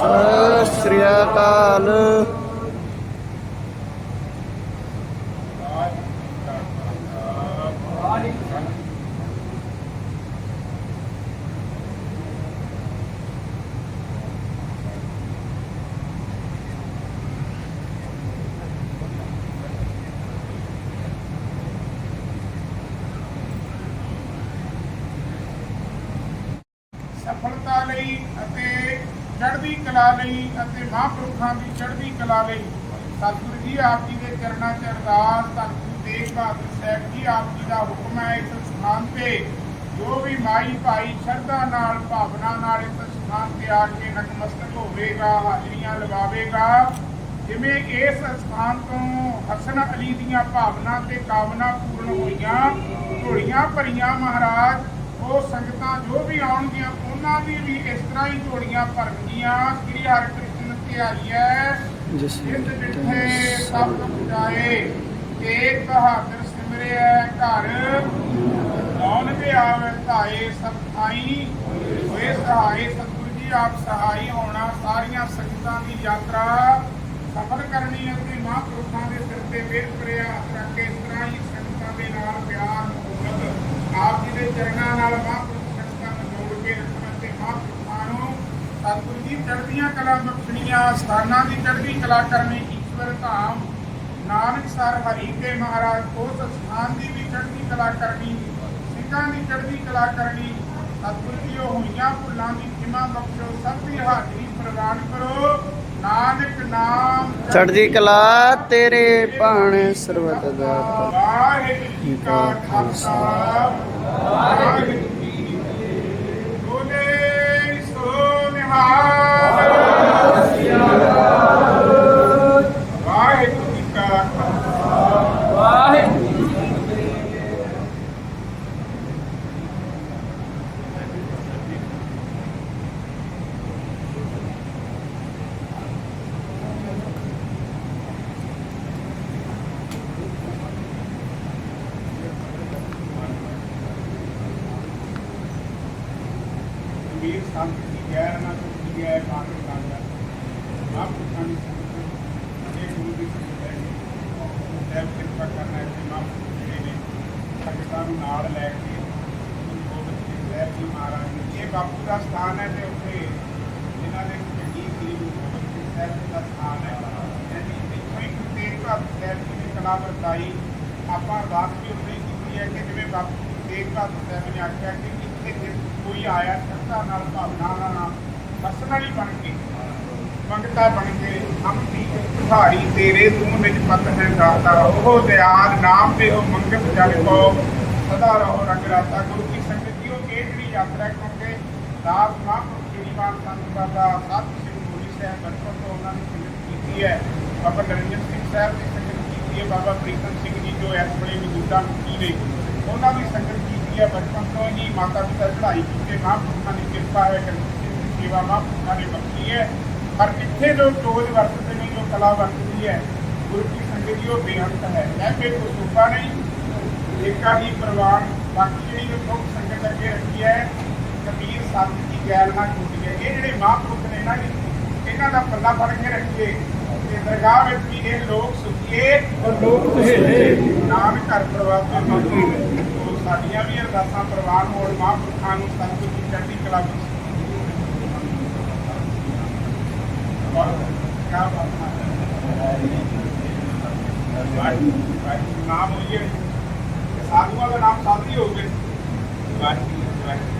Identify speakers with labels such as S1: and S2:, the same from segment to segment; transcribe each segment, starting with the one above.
S1: ਸਤਿ ਸ੍ਰੀ ਅਕਾਲ।
S2: ਚੜ੍ਹਦੀ ਕਲਾ ਲਈ ਅਤੇ ਮਹਾਂਪੁਰਖਾਂ ਦੀ ਚੜ੍ਹਦੀ ਕਲਾ ਲਈ। ਸਤਿਗੁਰੂ ਜੀ, ਆਪ ਜੀ ਦੇ ਚਰਨਾਂ 'ਚ ਅਰਦਾਸ ਧੰਨ ਤੇਗ ਬਹਾਦਰ ਸਾਹਿਬ ਜੀ, ਆਪ ਜੀ ਦਾ ਹੁਕਮ ਹੈ ਇਸ ਸਥਾਨ ਤੇ। ਜੋ ਵੀ ਮਾਈ ਭਾਈ ਸ਼ਰਧਾ ਨਾਲ, ਭਾਵਨਾ ਨਾਲ ਇਸ ਸਥਾਨ ਤੇ ਆ ਕੇ ਨਤਮਸਤਕ ਹੋਵੇਗਾ, ਹਾਜ਼ਰੀਆਂ ਲਗਾਵੇਗਾ, ਜਿਵੇਂ ਇਸ ਸਥਾਨ ਤੋਂ ਹਸਨ ਅਲੀ ਦੀਆਂ ਭਾਵਨਾ ਤੇ ਕਾਮਨਾ ਪੂਰਨ ਹੋਈਆਂ ਝੋਲੀਆਂ ਭਰੀਆਂ ਮਹਾਰਾਜ, ਉਹ ਸੰਗਤਾਂ ਜੋ ਵੀ ਆਉਣਗੀਆਂ ਉਹਨਾਂ ਦੀ ਵੀ ਇਸ ਤਰ੍ਹਾਂ ਹੀ ਝੋਲੀਆਂ ਭਰਨਗੀਆਂ ਸ੍ਰੀ ਹਰਿਕ੍ਰਿਸ਼ਨ ਧਿਆਈ ਹੈ।
S1: ਜਿਸ
S2: ਜਿੱਥੇ ਸਭ ਜਾਏ ਤੇਗ ਬਹਾਦਰ ਸਿਮਰਿਆ ਘਰ। ਕੌਣ ਕੇ ਆਵੇ ਧਾਏ ਸਭ ਥਾਈ। ਹੋਏ ਸਹਾਈ ਸਤਿਗੁਰੂ ਜੀ ਆਪ ਸਹਾਈ ਹੋਣਾ ਸਾਰੀਆਂ ਸੰਗਤਾਂ ਦੀ ਯਾਤਰਾ ਸਫਲ ਕਰਨੀ ਅਤੇ ਮਹਾਂਪੁਰਖਾਂ ਦੇ ਸਿਰ ਤੇ ਮਿਹਰ ਹੱਥ ਰੱਖ ਕੇ ਇਸ ਤਰ੍ਹਾਂ ਹੀ ਸੰਗਤਾਂ ਦੇ ਨਾਲ ਪਿਆਰ ਮੁਹੱਬਤ ਆਪ ਜੀ ਦੇ ਚਰਨਾਂ ਨਾਲ ਮਹਾਂਪੁਰਖ ਸੰਗਤਾਂ ਨੂੰ ਜੋੜ ਕੇ ਰੱਖਣ ਅਤੇ ਮਹਾਂਪੁਰਖਾਂ ਨੂੰ ਸਤਿਗੁਰੂ ਜੀ ਚੜ੍ਹਦੀਆਂ ਕਲਾ ਬਖਸ਼ਣੀਆਂ ਸਥਾਨਾਂ ਦੀ ਚੜ੍ਹਦੀ ਕਲਾ ਕਰਨੀ ਈਸ਼ਵਰ ਧਾਮ। ਨਾਨਕ ਸਰ ਹਰੀ ਕੇ ਮਹਾਰਾਜ ਉਸ ਸਥਾਨ ਦੀ ਵੀ ਚੜ੍ਹਦੀ ਕਲਾ ਕਰਨੀ ਸਿੱਖਾਂ ਦੀ ਚੜ੍ਹਦੀ ਕਲਾ ਕਰਨੀ। ਸਤਿਗੁਰੂ ਜੀ ਉਹ ਹੋਈਆਂ ਭੁੱਲਾਂ ਦੀ ਖਿਮਾ ਬਖਸ਼ੋ ਸਭ ਦੀ ਹਾਜ਼ਰੀ ਪ੍ਰਵਾਨ ਕਰੋ। ਨਾਨਕ ਨਾਮ
S1: ਚੜ੍ਹਦੀ ਕਲਾ ਤੇਰੇ ਭਾਣੇ ਸਰਬਤ ਦਾ।
S2: ਵਾਹਿਗੁਰੂ ਜੀ ਕਾ ਖਾਲਸਾ। ਵਾਹਿਗੁਰੂ ਜੀ ਕੀ ਫਤਿਹ ਬੋਲੇ ਸੋ ਨਿਹਾਲ ਵਾਹਿਗੁਰੂ ਜੀ ਕਾ ਖਾਲਸਾ ਵੀਰ ਸੰਤ ਦੀ ਗੈਰ ਨਾ ਟੁੱਟੀ ਹੈ ਕਾਂਡ ਕਾਂਡ ਆਪ ਖਾਨੀ ਸੰਤ ਇਹ ਗੁਰੂ ਦੀ ਸੰਗਤ ਹੈ ਦੇਵ ਕਿਰਪਾ ਕਰਨਾ ਹੈ ਕਿ ਮਾਂ ਜਿਹੜੇ ਨੇ ਸੰਗਤਾਂ ਨੂੰ ਨਾਲ ਲੈ ਕੇ ਗੁਰੂ ਗੋਬਿੰਦ ਸਿੰਘ ਸਾਹਿਬ ਜੀ ਮਹਾਰਾਜ ਜੀ ਇਹ ਬਾਪੂ ਦਾ ਸਥਾਨ ਹੈ ਤੇ ਉੱਥੇ ਇਹਨਾਂ ਦੇ ਚੰਗੀ ਸ੍ਰੀ ਗੁਰੂ ਗੋਬਿੰਦ ਸਿੰਘ ਸਾਹਿਬ ਜੀ ਦਾ ਸਥਾਨ ਹੈ ਯਾਨੀ ਇੱਥੋਂ ਹੀ ਗੁਰੂ ਤੇਗ ਬਹਾਦਰ ਸਾਹਿਬ ਜੀ ਨੇ ਕਲਾ ਵਰਤਾਈ ਆਪਾਂ ਅਰਦਾਸ ਵੀ ਉਦੋਂ ਹੀ ਕੀਤੀ ਹੈ ਕਿ ਜਿਵੇਂ ਬਾਪੂ ਤੇਗ ਬਹਾਦਰ ਸਾਹਿਬ ਨੇ ਆਖਿਆ ਕਿ ਇੱਥੇ ਜੇ ਕੋਈ ਆਇਆ ਸ਼ਰਧਾ ਨਾਲ ਭਾਵਨਾ ਨਾਲ ਪਰਸਨਲੀ ਬਣ ਕੇ ਮੰਗਤਾ ਬਣ ਕੇ ਹਮ ਦੀ ਪਹਾੜੀ ਤੇਰੇ ਤੂੰ ਨਿਜ ਪਤ ਹੈ ਦਾਤਾ ਉਹ ਦਿਆਲ ਨਾਮ ਤੇ ਉਹ ਮੰਗਤ ਜਲ ਕੋ ਸਦਾ ਰਹੋ ਰੰਗ ਰਾਤਾ ਗੁਰੂ ਕੀ ਸੰਗਤ ਜੀ ਉਹ ਇਹ ਜਿਹੜੀ ਯਾਤਰਾ ਕਿਉਂਕਿ ਦਾਸ ਮਹਾਂਪੁਰਖ ਜਿਹੜੀ ਬਾਤ ਸੰਤ ਬਾਬਾ ਸਤ ਸਿੰਘ ਮੂਲੀ ਸਾਹਿਬ ਬਚਪਨ ਤੋਂ ਉਹਨਾਂ ਦੀ ਸੰਗਤ ਕੀਤੀ ਹੈ ਬਾਬਾ ਨਰਿੰਦਰ ਸਿੰਘ ਸਾਹਿਬ ਦੀ ਸੰਗਤ ਕੀਤੀ ਹੈ ਬਾਬਾ ਪ੍ਰੀਤਮ ਸਿੰਘ ਜੀ ਜੋ ਇਸ ਵੇਲੇ ਮੌਜੂਦਾ ਮੁਖੀ ਨੇ ਉਹਨਾਂ ਦੀ ਸੰਗਤ ਕੀਤੀ ਹੈ ਬਚਪਨ ਤੋਂ ਹੀ ਮਾਤਾ ਪਿਤਾ ਚੜ੍ਹਾਈ ਕੀਤੇ ਮਹਾਂਪੁਰਖਾਂ ਦੀ ਕਿਰਪਾ ਹੈ ਕਿ ਸੇਵਾ ਮਹਾਂਪੁਰਖਾਂ ਨੇ ਬਖਸ਼ੀ ਹੈ ਪਰ ਇੱਥੇ ਜੋ ਟੋਜ ਵਰਤਦੇ ਨੇ ਜੋ ਕਲਾ ਵਰਤਦੀ ਹੈ ਗੁਰੂ ਕੀ ਸੰਗਤ ਜੀ ਉਹ ਬੇਅੰਤ ਹੈ ਇਹ ਕੋਈ ਕਸੂਬਾ ਨਹੀਂ ਏਕਾ ਹੀ ਪ੍ਰਵਾਨ ਬਾਕੀ ਜਿਹੜੀ ਜੋ ਸੰਗਤ ਅੱਗੇ ਰੱਖੀ ਹੈ ਕਬੀਰ ਸੱਤ ਦੀ ਗੈਲ ਨਾਲ ਟੁੱਟ ਗਏ ਇਹ ਜਿਹੜੇ ਮਹਾਂਪੁਰਖ ਨੇ ਨਾ ਇਹਨਾਂ ਦਾ ਪੱਲਾ ਫੜ ਕੇ ਰੱਖੀਏ। ਤੇ ਦਰਗਾਹ ਵਿੱਚ ਵੀ ਇਹ ਲੋਕ ਸੁਖੀਏ ਔਰ ਲੋਕ ਸੁਹੇਲੇ। ਨਾਮ ਘਰ ਪਰਿਵਾਰ ਦੇ ਮੰਗੇ ਤੋ ਸਾਡੀਆਂ ਵੀ ਅਰਦਾਸਾਂ ਪ੍ਰਵਾਨ ਹੋਣ ਮਹਾਂਪੁਰਖਾਂ ਨੂੰ ਸਤਿਗੁਰੂ ਦੀ ਚੜ੍ਹਦੀ ਕਲਾ ਵਿੱਚ। ਕਿਆ ਬਾਤ ਹੈ। ਨਾਮ ਹੋਈਏ ਸਾਧੂਆਂ ਦਾ ਨਾਮ ਸਾਧੀ ਹੋ
S1: back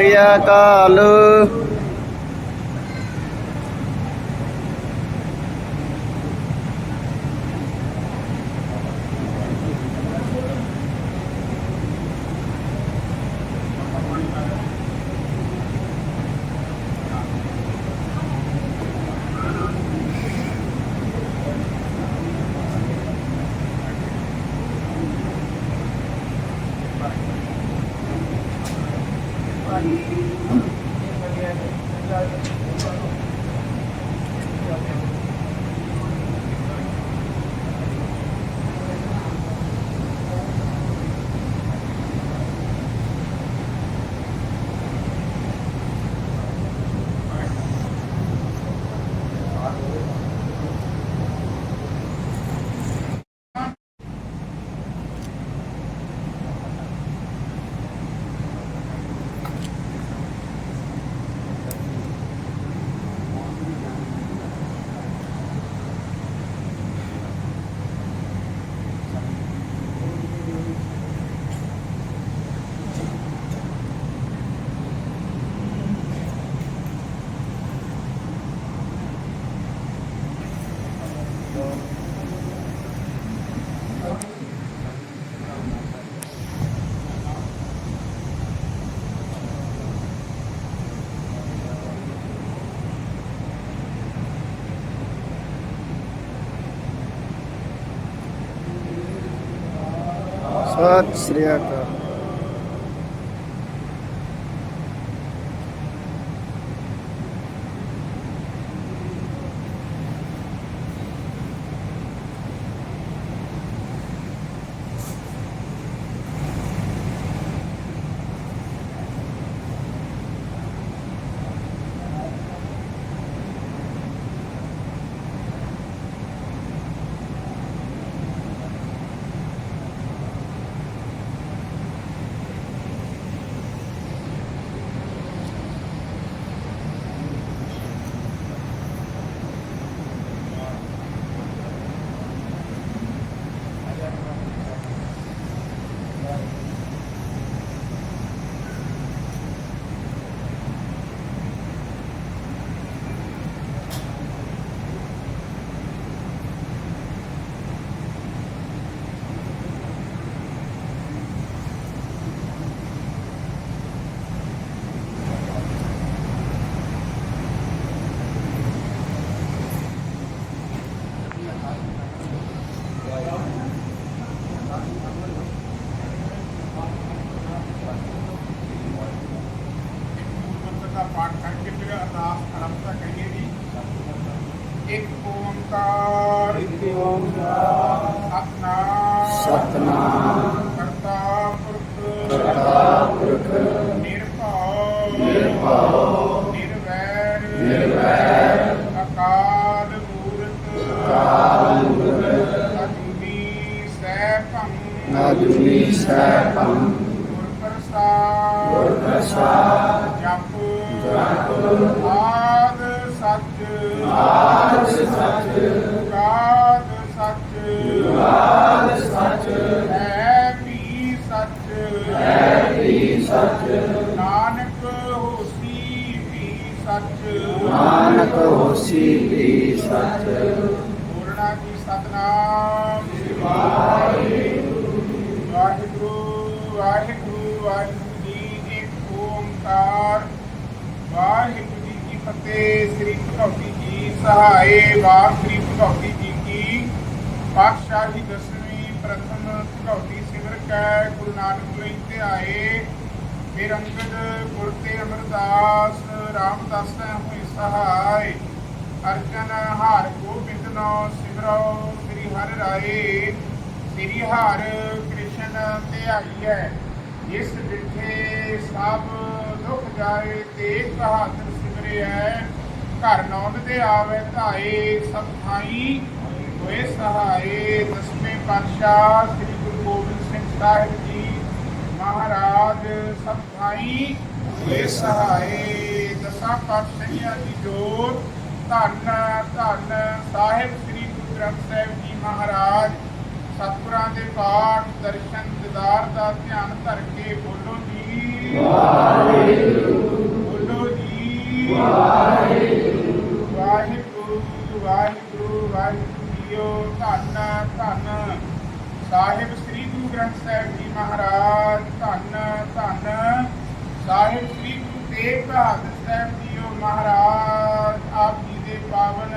S1: ਸ੍ਰੀ ਅਕਾਲ। ਸਤਿ ਸ੍ਰੀ ਅਕਾਲ
S2: ਓੰਕਾਰ ਇੱਕ ਓੰਕਾਰ ਸਤਨਾਮ
S1: ਸਤਨਾਮ
S2: ਕਰਤਾ ਪੁਰਖ
S1: ਕਰਤਾ ਪੁਰਖ
S2: ਨਿਰਭਉ
S1: ਨਿਰਭਉ
S2: ਨਿਰਵੈਰ
S1: ਨਿਰਵੈਰ
S2: ਅਕਾਲ ਮੂਰਤ
S1: ਅਕਾਲ ਮੂਰਤ
S2: ਅਜੂਨੀ ਸੈਭੰ
S1: ਨਾਜੂਨੀ ਸੈਭੰ
S2: ਗੁਰ ਪ੍ਰਸਾਦ
S1: ਗੁਰ ਪ੍ਰਸਾਦ
S2: ਜਪ
S1: ਜਪ
S2: ਆਦ ਸੱਚ
S1: ਆਦ ਆਦ ਸੱਚ
S2: ਹੈ ਵੀ ਸੱਚ
S1: ਹੈ ਵੀ ਸੱਚ
S2: ਨਾਨਕ ਹੋਸੀ ਵੀ ਸੱਚ
S1: ਨਾਨਕ ਹੋਸੀ ਵੀ ਸੱਚ
S2: ਬੋਲਣਾ ਕੀ ਸਤਨਾਮ ਵਾਹਿਗੁਰੂ ਵਾਹਿਗੁਰੂ ਵਾਹਿਗੁਰੂ ਜੀ ਇੱਕ ਓੰਕਾਰ ਵਾਹਿਗੁਰੂ ਜੀ ਕੀ ਫਤਿਹ ਸ੍ਰੀ ਭਗਵਤੀ ਜੀ ਸਹਾਏ ਵਾਰ ਸ੍ਰੀ ਭਗਵਤੀ ਜੀ ਪਾਤਸ਼ਾਹੀ ਦਸਵੀਂ ਪ੍ਰਥਮ ਭਗਵਤੀ ਸਿਮਰ ਕੈ, ਗੁਰੂ ਨਾਨਕ ਲਈ ਧਿਆਏ। ਫਿਰ ਅੰਗਦ ਗੁਰ ਤੇ ਅਮਰਦਾਸ ਰਾਮਦਾਸ ਨੇ ਹੋਈ ਸਹਾਈ ਅਰਜਨ ਹਾਰ ਗੋਬਿੰਦ ਨੋ ਸਿਮਰੋ, ਸ੍ਰੀ ਹਰਿ ਰਾਏ। ਸ੍ਰੀ ਹਰ ਕ੍ਰਿਸ਼ਨ ਧਿਆਈਐ। ਇਸ ਡਿਠੇ ਸਭ ਦੁਖ ਜਾਏ ਤੇ ਬਹਾਦਰ ਸਿਮਰਿਐ। ਘਰ ਨੌਨ ਦੇ ਆਵੇ ਧਾਏ, ਸਭ ਥਾਈ ਹੋਏ ਸਹਾਏ ਦਸਵੇਂ ਪਾਤਸ਼ਾਹ ਸ੍ਰੀ ਗੁਰੂ ਗੋਬਿੰਦ ਸਿੰਘ ਸਾਹਿਬ ਜੀ ਮਹਾਰਾਜ ਸਭ ਥਾਈ ਹੋਏ ਸਹਾਏ ਦਸਾਂ ਪਾਤਸ਼ਾਹੀਆਂ ਦੀ ਜੋਤ ਧੰਨ ਧੰਨ ਸਾਹਿਬ ਸ੍ਰੀ ਗੁਰੂ ਗ੍ਰੰਥ ਸਾਹਿਬ ਜੀ ਮਹਾਰਾਜ ਸਤਿਗੁਰਾਂ ਦੇ ਪਾਠ ਦਰਸ਼ਨ ਦਿਦਾਰ ਦਾ ਧਿਆਨ ਧਰ ਕੇ ਬੋਲੋ ਜੀ ਬੋਲੋ ਜੀ ਵਾਹਿਗੁਰੂ ਵਾਹਿਗੁਰੂ ਵਾਹਿਗੁਰੂ ਜੀਓ ਧੰਨ ਧੰਨ ਸਾਹਿਬ ਸ੍ਰੀ ਗੁਰੂ ਗ੍ਰੰਥ ਸਾਹਿਬ ਜੀ ਮਹਾਰਾਜ, ਧੰਨ ਧੰਨ। ਸਾਹਿਬ ਸ੍ਰੀ ਗੁਰੂ ਤੇਗ ਬਹਾਦਰ ਸਾਹਿਬ ਜੀਓ ਮਹਾਰਾਜ, ਆਪ ਜੀ ਦੇ ਪਾਵਨ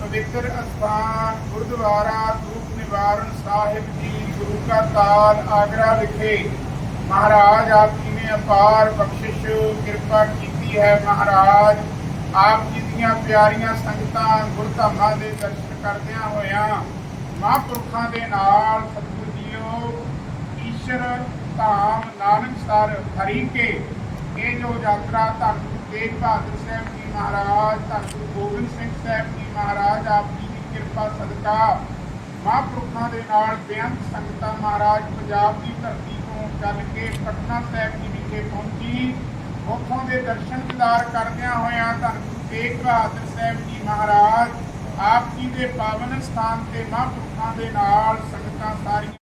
S2: ਪਵਿੱਤਰ ਅਸਥਾਨ ਗੁਰਦੁਆਰਾ ਧੂਪ ਨਿਵਾਰਨ ਸਾਹਿਬ ਜੀ, ਗੁਰੂ ਕਾ ਤਾਲ ਆਗਰਾ ਵਿਖੇ। ਮਹਾਰਾਜ, ਆਪ ਜੀ ਨੇ ਨੇ ਅਪਾਰ ਬਖਸ਼ਿਸ਼ ਕਿਰਪਾ ਕੀਤੀ ਹੈ ਮਹਾਰਾਜ। ਆਪ ਜੀ ਦੀਆਂ ਪਿਆਰੀਆਂ ਸੰਗਤਾਂ ਗੁਰਧਾਮਾਂ ਦੇ ਦਰਸ਼ਨ ਕਰਦਿਆਂ ਹੋਇਆਂ ਮਹਾਂਪੁਰਖਾਂ ਦੇ ਨਾਲ ਸਤਿਗੁਰੂ ਜੀਓ ਈਸ਼ਰ, ਧਾਮ, ਨਾਨਕ ਸਰ, ਹਰੀ ਕੇ। ਇਹ ਜੋ ਯਾਤਰਾ ਧੰਨ ਗੁਰੂ ਤੇਗ ਬਹਾਦਰ ਸਾਹਿਬ ਜੀ ਮਹਾਰਾਜ ਧੰਨ ਗੁਰੂ ਗੋਬਿੰਦ ਸਿੰਘ ਸਾਹਿਬ ਜੀ ਮਹਾਰਾਜ, ਆਪ ਜੀ ਦੀ ਕਿਰਪਾ, ਸਦਕਾ ਮਹਾਂਪੁਰਖਾਂ ਦੇ ਨਾਲ ਬੇਅੰਤ ਸੰਗਤਾਂ ਮਹਾਰਾਜ ਪੰਜਾਬ ਦੀ ਧਰਤੀ ਤੋਂ ਚੱਲ ਕੇ ਪਟਨਾ ਸਾਹਿਬ ਜੀ ਵਿਖੇ ਪਹੁੰਚੀ। ਉੱਥੋਂ ਦੇ ਦਰਸ਼ਨ ਦਿਦਾਰ ਕਰਦਿਆਂ ਹੋਇਆਂ ਧੰਨ ਗੁਰੂ ਤੇਗ ਬਹਾਦਰ ਸਾਹਿਬ ਜੀ ਮਹਾਰਾਜ ਆਪ ਜੀ ਦੇ ਪਾਵਨ ਸਥਾਨ ਤੇ ਮਹਾਂਪੁਰਖਾਂ ਦੇ ਨਾਲ ਸੰਗਤਾਂ ਸਾਰੀਆਂ